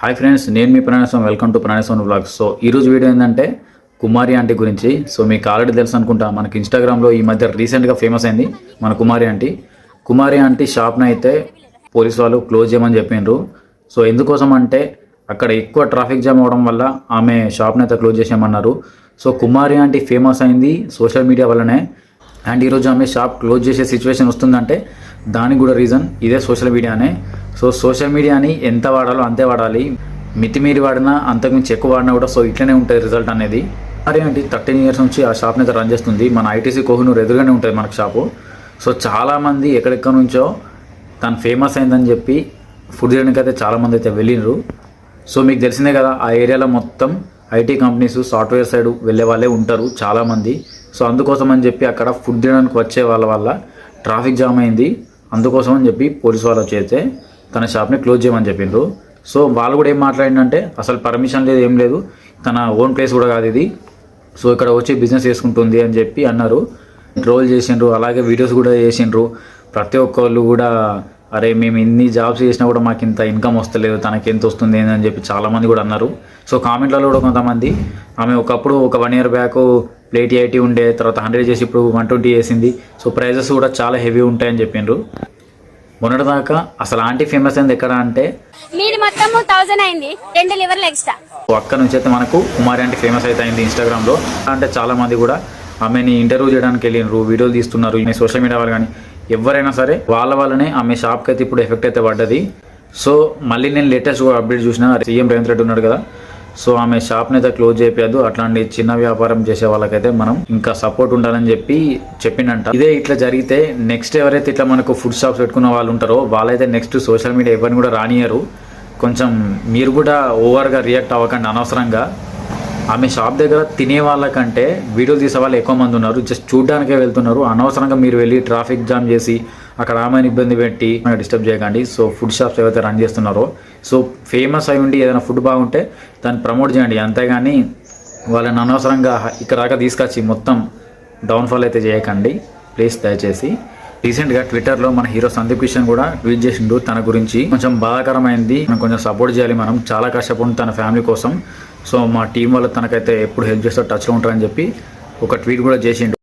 Hi friends నేను మీ ప్రణాసం welcome to Pranayaswami vlogs so ఈరోజు వీడియో ఏంటంటే కుమారి ఆంటీ గురించి. సో మీకు ఆల్రెడీ తెలుసు అనుకుంటా మనకి ఇన్స్టాగ్రామ్లో ఈ మధ్య రీసెంట్గా ఫేమస్ అయింది మన కుమారి ఆంటీ. కుమారి ఆంటీ షాప్ని అయితే పోలీస్ వాళ్ళు క్లోజ్ చేయమని చెప్పిండ్రు సో ఎందుకోసం అంటే అక్కడ ఎక్కువ ట్రాఫిక్ జామ్ అవడం వల్ల ఆమె షాప్ని అయితే క్లోజ్ చేసేయమన్నారు. సో కుమారి ఆంటీ ఫేమస్ అయింది సోషల్ మీడియా వల్లనే. అండ్ ఈరోజు ఆమె షాప్ క్లోజ్ చేసే సిచ్యువేషన్ వస్తుందంటే దానికి కూడా రీజన్ ఇదే సోషల్ మీడియానే సో సోషల్ మీడియాని ఎంత వాడాలో అంతే వాడాలి. మితిమీరి వాడినా అంతకుమించి ఎక్కువ వాడినా కూడా సో ఇట్లనే ఉంటుంది రిజల్ట్ అనేది. మరి ఏంటి థర్టీన్ ఇయర్స్ నుంచి ఆ షాప్ని అయితే రన్ చేస్తుంది. మన ఐటీసీ కోహినూర్ ఎదురుగానే ఉంటుంది మనకు షాపు. సో చాలామంది ఎక్కడెక్కడ నుంచో తను ఫేమస్ అయిందని చెప్పి ఫుడ్ చేయడానికి అయితే చాలామంది అయితే వెళ్ళిండ్రు. సో మీకు తెలిసిందే కదా ఆ ఏరియాలో మొత్తం ఐటీ కంపెనీస్ సాఫ్ట్వేర్ సైడ్ వెళ్ళే వాళ్ళే ఉంటారు చాలామంది సో అందుకోసం అని చెప్పి అక్కడ ఫుడ్ తినడానికి వచ్చే వాళ్ళ వల్ల ట్రాఫిక్ జామ్ అయింది. అందుకోసం అని చెప్పి పోలీస్ వాళ్ళు వచ్చేస్తే తన షాప్ని క్లోజ్ చేయమని చెప్పిండ్రు. సో వాళ్ళు కూడా ఏం మాట్లాడిందంటే అసలు పర్మిషన్ లేదు ఏం లేదు. తన ఓన్ ప్లేస్ కూడా కాదు ఇది. సో ఇక్కడ వచ్చి బిజినెస్ చేసుకుంటుంది అని చెప్పి అన్నారు. ట్రోల్ చేసిండ్రు అలాగే వీడియోస్ కూడా చేసిండ్రు. ప్రతి ఒక్కళ్ళు కూడా అరే మేము ఇన్ని జాబ్స్ చేసినా కూడా మాకు ఇంత ఇన్కమ్ వస్తలేదు తనకి ఎంత వస్తుంది ఏంది? అని చెప్పి చాలామంది కూడా అన్నారు. సో కామెంట్లలో కూడా కొంతమంది ఆమె ఒకప్పుడు ఒక one year back plate eighty ఉండే తర్వాత హండ్రెడ్ చేసి ఇప్పుడు వన్ ట్వంటీ చేసింది. సో ప్రైజెస్ కూడా చాలా హెవీ ఉంటాయని చెప్పిండ్రు మొన్నటిదాకా అసలు ఆంటీ ఫేమస్ అయింది ఎక్కడ అంటే మీది మొత్తం థౌజండ్ అయింది. రెండు లివర్లు ఎక్స్ట్రా అక్కడ నుంచి అయితే మనకు కుమారి అంటే ఫేమస్ అయితే అయింది ఇన్స్టాగ్రామ్లో. అంటే చాలా మంది కూడా ఆమెని ఇంటర్వ్యూ చేయడానికి వెళ్ళినారు వీడియోలు తీస్తున్నారు ఈ సోషల్ మీడియా వాళ్ళు కానీ. ఎవరైనా సరే వాళ్ళ వల్లనే ఆమె షాప్కి అయితే ఇప్పుడు ఎఫెక్ట్ అయితే పడ్డది. సో మళ్ళీ నేను లేటెస్ట్ అప్డేట్ చూసిన సీఎం రేవంత్ రెడ్డి ఉన్నాడు కదా సో ఆమె షాప్ని అయితే క్లోజ్ చేయలేదు అట్లాంటి చిన్న వ్యాపారం చేసే వాళ్ళకైతే మనం ఇంకా సపోర్ట్ ఉండాలని చెప్పి చెప్పిండంట. ఇదే ఇట్లా జరిగితే నెక్స్ట్ ఎవరైతే ఇట్లా మనకు ఫుడ్ షాప్స్ పెట్టుకున్న వాళ్ళు ఉంటారో వాళ్ళైతే నెక్స్ట్ సోషల్ మీడియా ఎవరిని కూడా రానియరు కొంచెం మీరు కూడా ఓవర్గా రియాక్ట్ అవ్వకండి అనవసరంగా. ఆమె షాప్ దగ్గర తినే వాళ్ళకంటే వీడియోలు తీసే వాళ్ళు ఎక్కువ మంది ఉన్నారు. జస్ట్ చూడడానికే వెళ్తున్నారు. అనవసరంగా మీరు వెళ్ళి ట్రాఫిక్ జామ్ చేసి అక్కడ ఆమెను ఇబ్బంది పెట్టి డిస్టర్బ్ చేయకండి. సో ఫుడ్ షాప్స్ ఏవైతే రన్ చేస్తున్నారో సో ఫేమస్ అయి ఉండి ఏదైనా ఫుడ్ బాగుంటే దాన్ని ప్రమోట్ చేయండి. అంతేగాని వాళ్ళని అనవసరంగా ఇక్కడ దాకా తీసుకొచ్చి మొత్తం డౌన్ఫాల్ అయితే చేయకండి. ప్లీజ్ దయచేసి. రీసెంట్గా ట్విట్టర్లో మన హీరో సందీప్ కిషన్ కూడా ట్వీట్ చేసిండు. తన గురించి కొంచెం బాధాకరమైంది. మనం కొంచెం సపోర్ట్ చేయాలి మనం. చాలా కష్టపడి తన ఫ్యామిలీ కోసం. సో మా టీం వాళ్ళు తనకైతే ఎప్పుడు హెల్ప్ చేస్తారో టచ్లో ఉంటారని చెప్పి ఒక ట్వీట్ కూడా చేసిండు.